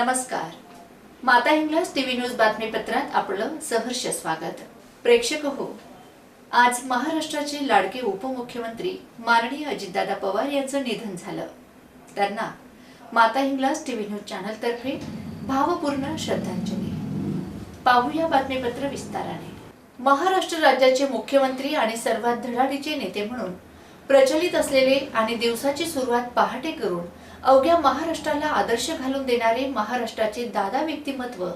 नमस्कार. माता इंग्लस TV news बातमीपत्रात आपलं सहर्ष स्वागत. प्रेक्षक हो आज महाराष्ट्राचे लाडके उपमुख्यमंत्री माननीय अजितदादा पवार यांचं निधन झालं. त्यांना माता इंग्लस टीव्ही न्यूज चॅनल तर्फे भावपूर्ण श्रद्धांजली. पाहूया बातमीपत्र विस्ताराने. महाराष्ट्र राज्याचे मुख्यमंत्री आणि सर्वात धडाडीचे नेते म्हणून प्रचलित असलेले आणि दिवसाची सुरुवात पहाटे करून अवघ्या महाराष्ट्राला आदर्श घालून देणारे महाराष्ट्राचे दादा व्यक्तिमत्व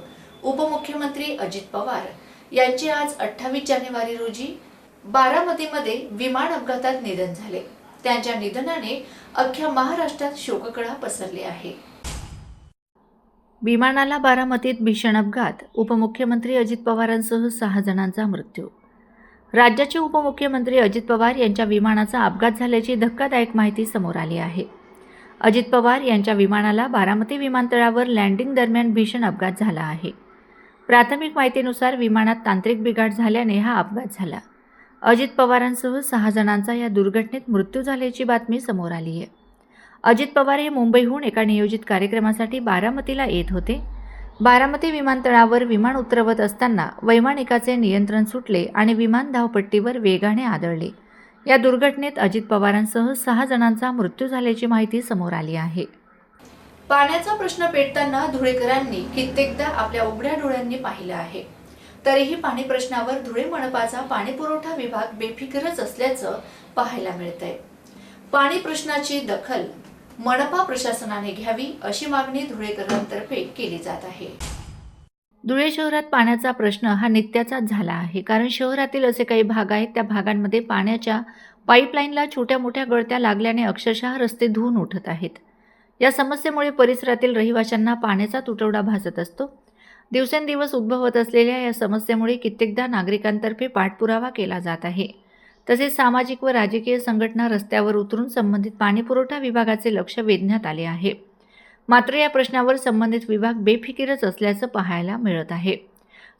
उपमुख्यमंत्री अजित पवार यांचे आज अठ्ठावीस जानेवारी रोजी बारामतीमध्ये विमान अपघातात निधन झाले. त्यांच्या निधनाने अख्ख्या महाराष्ट्रात शोककळा पसरली आहे. विमानाला बारामतीत भीषण अपघात उपमुख्यमंत्री अजित पवारांसह सहा जणांचा मृत्यू. राज्याचे उपमुख्यमंत्री अजित पवार यांच्या विमानाचा अपघात झाल्याची धक्कादायक माहिती समोर आली आहे. अजित पवार यांच्या विमानाला बारामती विमानतळावर लँडिंग दरम्यान भीषण अपघात झाला आहे. प्राथमिक माहितीनुसार विमानात तांत्रिक बिघाड झाल्याने हा अपघात झाला. अजित पवारांसह सहा जणांचा या दुर्घटनेत मृत्यू झाल्याची बातमी समोर आली आहे. अजित पवार हे मुंबईहून एका नियोजित कार्यक्रमासाठी बारामतीला येत होते. बारामती विमानतळावर विमान उतरवत असताना वैमानिकाचे नियंत्रण सुटले आणि विमान धावपट्टीवर वेगाने आदळले. या दुर्घटनेत अजित पवारांसह सहा जणांचा मृत्यू झाल्याची माहिती समोर आली आहे. पाण्याचा प्रश्न पेटताना धुळेकरांनी कित्येकदा आपल्या उघड्या डोळ्यांनी पाहिलं आहे. तरीही पाणी प्रश्नावर धुळे मनपाचा पाणीपुरवठा विभाग बेफिकरच असल्याचं पाहायला मिळतंय. पाणी प्रश्नाची दखल मनपा प्रशासनाने घ्यावी अशी मागणी धुळेकरांतर्फे केली जात आहे. धुळे शहरात पाण्याचा प्रश्न हा नित्याचाच झाला आहे. कारण शहरातील असे काही भाग आहेत त्या भागांमध्ये पाण्याच्या पाईपलाईनला छोट्या मोठ्या गळत्या लागल्याने अक्षरशः रस्ते धुवून उठत आहेत. या समस्येमुळे परिसरातील रहिवाशांना पाण्याचा तुटवडा भासत असतो. दिवसेंदिवस उद्भवत असलेल्या या समस्येमुळे कित्येकदा नागरिकांतर्फे पाठपुरावा केला जात आहे. तसेच सामाजिक व राजकीय संघटना रस्त्यावर उतरून संबंधित पाणीपुरवठा विभागाचे लक्ष वेधण्यात आले आहे. मात्र या प्रश्नावर संबंधित विभाग बेफिकीरच असल्याचं पाहायला मिळत आहे.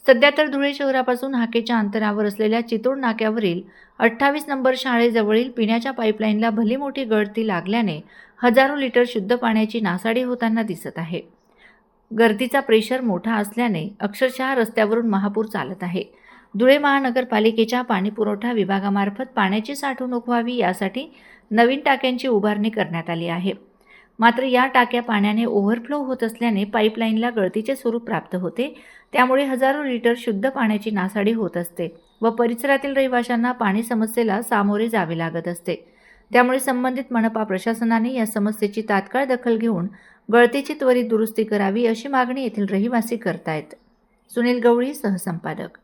सध्या तर धुळे शहरापासून हाकेच्या अंतरावर असलेल्या चितोड नाक्यावरील अठ्ठावीस नंबर शाळेजवळील पिण्याच्या पाईपलाईनला भली मोठी गळती लागल्याने हजारो लिटर शुद्ध पाण्याची नासाडी होताना दिसत आहे. गर्दीचा प्रेशर मोठा असल्याने अक्षरशः रस्त्यावरून महापूर चालत आहे. धुळे महानगरपालिकेच्या पाणीपुरवठा विभागामार्फत पाण्याची साठवणूक व्हावी यासाठी नवीन टाक्यांची उभारणी करण्यात आली आहे. मात्र या टाक्या पाण्याने ओव्हरफ्लो होत असल्याने पाईपलाईनला गळतीचे स्वरूप प्राप्त होते. त्यामुळे हजारो लिटर शुद्ध पाण्याची नासाडी होत असते व परिसरातील रहिवाशांना पाणी समस्येला सामोरे जावे लागत असते. त्यामुळे संबंधित मनपा प्रशासनाने या समस्येची तात्काळ दखल घेऊन गळतीची त्वरित दुरुस्ती करावी अशी मागणी येथील रहिवासी करतायत. सुनील गवळी सहसंपादक.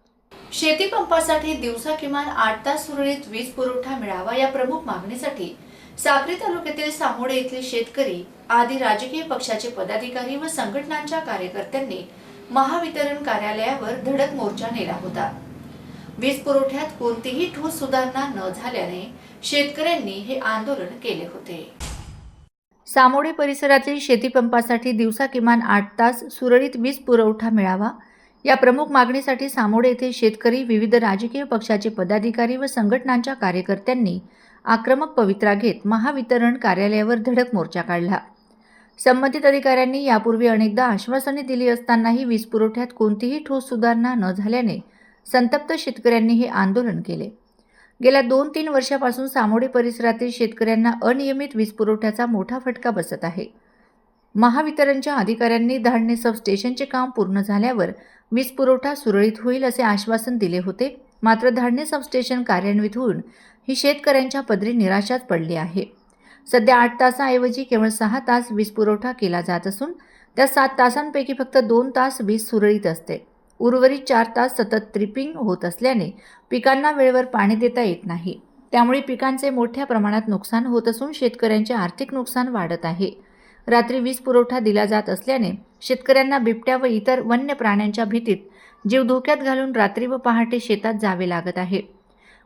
शेती पंपासाठी दिवसा किमान आठ तास सुरळीत वीज पुरवठा मिळावा या प्रमुख मागणीसाठी साक्री तालुक्यातील सामोडे येथील शेतकरी आदी राजकीय पक्षाचे पदाधिकारी व संघटनांच्या कार्यकर्त्यांनी महावितरण कार्यालयावर धडक मोर्चा नेला होता. वीज पुरवठ्यात कोणतीही ठोस सुधारणा न झाल्याने शेतकऱ्यांनी हे आंदोलन केले होते. सामोडे परिसरातील शेतीपंपासाठी दिवसा किमान आठ तास सुरळीत वीज पुरवठा मिळावा या प्रमुख मागणीसाठी सामोडे येथे शेतकरी विविध राजकीय पक्षाचे पदाधिकारी व संघटनांच्या कार्यकर्त्यांनी आक्रमक पवित्रा घेत महावितरण कार्यालयावर धडक मोर्चा काढला. संबंधित अधिकाऱ्यांनी यापूर्वी अनेकदा आश्वासने दिली असतानाही वीज पुरवठ्यात कोणतीही ठोस सुधारणा न झाल्याने संतप्त शेतकऱ्यांनी हे आंदोलन केले. गेल्या दोन तीन वर्षापासून सामोडी परिसरातील शेतकऱ्यांना अनियमित वीज पुरवठ्याचा मोठा फटका बसत आहे. महावितरणच्या अधिकाऱ्यांनी धाडणे सबस्टेशनचे काम पूर्ण झाल्यावर वीज पुरवठा सुरळीत होईल असे आश्वासन दिले होते. मात्र धाडणे सबस्टेशन कार्यान्वित होऊन ही शेतकऱ्यांच्या पदरी निराशात पडली आहे. सध्या आठ तासाऐवजी केवळ सहा तास वीज पुरवठा केला जात असून त्या सात तासांपैकी फक्त दोन तास वीज सुरळीत असते. उर्वरित चार तास सतत ट्रिपिंग होत असल्याने पिकांना वेळेवर पाणी देता येत नाही. त्यामुळे पिकांचे मोठ्या प्रमाणात नुकसान होत असून शेतकऱ्यांचे आर्थिक नुकसान वाढत आहे. रात्री वीज पुरवठा दिला जात असल्याने शेतकऱ्यांना बिबट्या व इतर वन्य प्राण्यांच्या भीतीत जीव धोक्यात घालून रात्री व पहाटे शेतात जावे लागत आहे.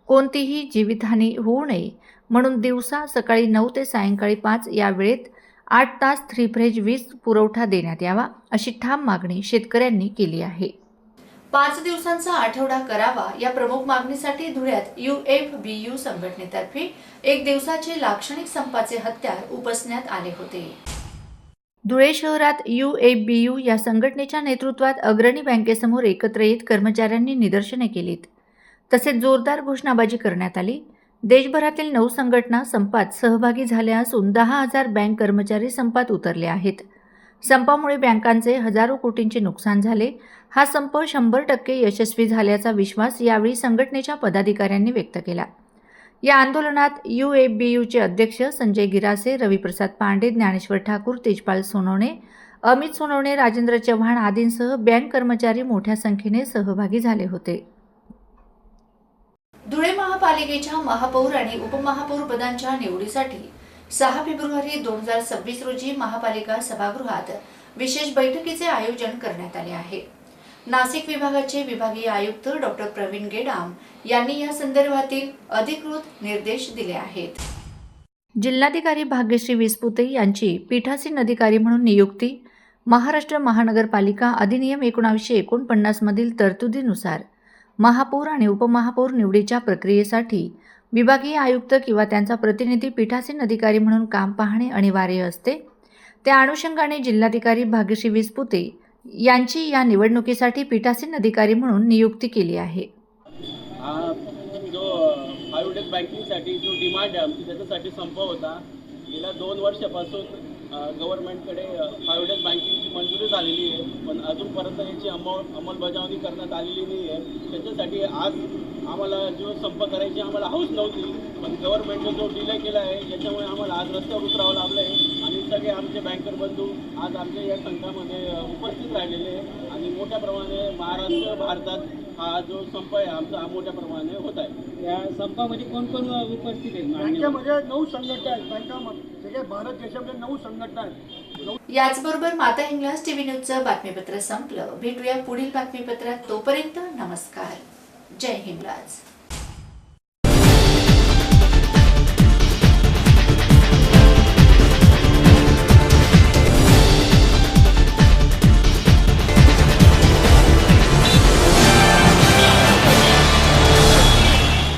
कोणतीही जीवितहानी होऊ नये. म्हणून दिवसा सकाळी नऊ ते सायंकाळी पाच या वेळेत आठ तास थ्री फ्रेज वीज पुरवठा देण्यात यावा अशी ठाम मागणी शेतकऱ्यांनी केली आहे. पाच दिवसांचा आठवडा करावा या प्रमुख मागणीसाठी धुळ्यात यू एफ बी यू संघटनेतर्फे एक दिवसाचे लाक्षणिक संपाचे हत्यार उपसण्यात आले होते. धुळे शहरात यू ए बी यू या संघटनेच्या नेतृत्वात अग्रणी बँकेसमोर एकत्र येत कर्मचाऱ्यांनी निदर्शने केलीत. तसेच जोरदार घोषणाबाजी करण्यात आली. देशभरातील नऊ संघटना संपात सहभागी झाल्या असून दहा हजार बँक कर्मचारी संपात उतरले आहेत. संपामुळे बँकांचे हजारो कोटींचे नुकसान झाले. हा संप शंभर टक्के यशस्वी झाल्याचा विश्वास यावेळी संघटनेच्या पदाधिकाऱ्यांनी व्यक्त केला. या आंदोलनात यू ए बी यूचे अध्यक्ष संजय गिरासे रविप्रसाद पांडे ज्ञानेश्वर ठाकूर तेजपाल सोनवणे अमित सोनवणे राजेंद्र चव्हाण आदींसह बँक कर्मचारी मोठ्या संख्येने सहभागी झाले होते. धुळे महापालिकेच्या महापौर आणि उपमहापौर पदांच्या निवडीसाठी सहा फेब्रुवारी दोन हजार सव्वीस रोजी महापालिका सभागृहात विशेष बैठकीचे आयोजन करण्यात आले आहे. नाशिक विभागाचे विभागीय आयुक्त डॉक्टर प्रवीण गेडाम यांनी या संदर्भातील अधिकृत निर्देश दिले आहेत. जिल्हाधिकारी भाग्यश्री विसपुते यांची पीठासीन अधिकारी म्हणून नियुक्ती महाराष्ट्र महानगरपालिका अधिनियम एकोणावीसशे एकोणपन्नास मधील तरतुदीनुसार महापौर आणि उपमहापौर निवडीच्या प्रक्रियेसाठी विभागीय आयुक्त किंवा त्यांचा प्रतिनिधी पीठासीन अधिकारी म्हणून काम पाहणे अनिवार्य असते. त्या अनुषंगाने जिल्हाधिकारी भाग्यश्री विसपुते यांची या निवडणुकीसाठी पीठासीन अधिकारी म्हणून नियुक्ती केली आहे. जो बँकिंगसाठी जो डिमांड आहे त्याच्यासाठी संप होता. गेल्या दोन वर्षापासून गव्हर्नमेंटकडे फायव्ह डेज बँकिंगची मंजुरी झालेली आहे. पण अजूनपर्यंत याची अंमल अंमलबजावणी करण्यात आलेली नाही आहे त्याच्यासाठी आज आम्हाला जो संप करायची आम्हाला हौस नव्हती. पण गव्हर्नमेंटने जो डिले केला आहे याच्यामुळे आम्हाला आज रस्त्यावर उतरावं लागलं आहे आणि सगळे आमचे बँकर बंधू आज आमच्या या संघामध्ये उपस्थित राहिलेले आहे. आणि मोठ्या प्रमाणे महाराष्ट्र भारतात हा जो संप आहे आमचा हा मोठ्या प्रमाणे होत आहे. या संपामध्ये कोण कोण उपस्थित आहेत? मान्यवर? बँकेमध्ये नऊ संघटना आहेत. बँकामध्ये सगळ्या भारत देशामध्ये नऊ संघटना आहेत. याचबरोबर माता हिंगलाज टीव्ही न्यूजचं बातमीपत्र संपलं. भेटूया पुढील बातमीपत्रात तोपर्यंत नमस्कार. जय हिंगलाज.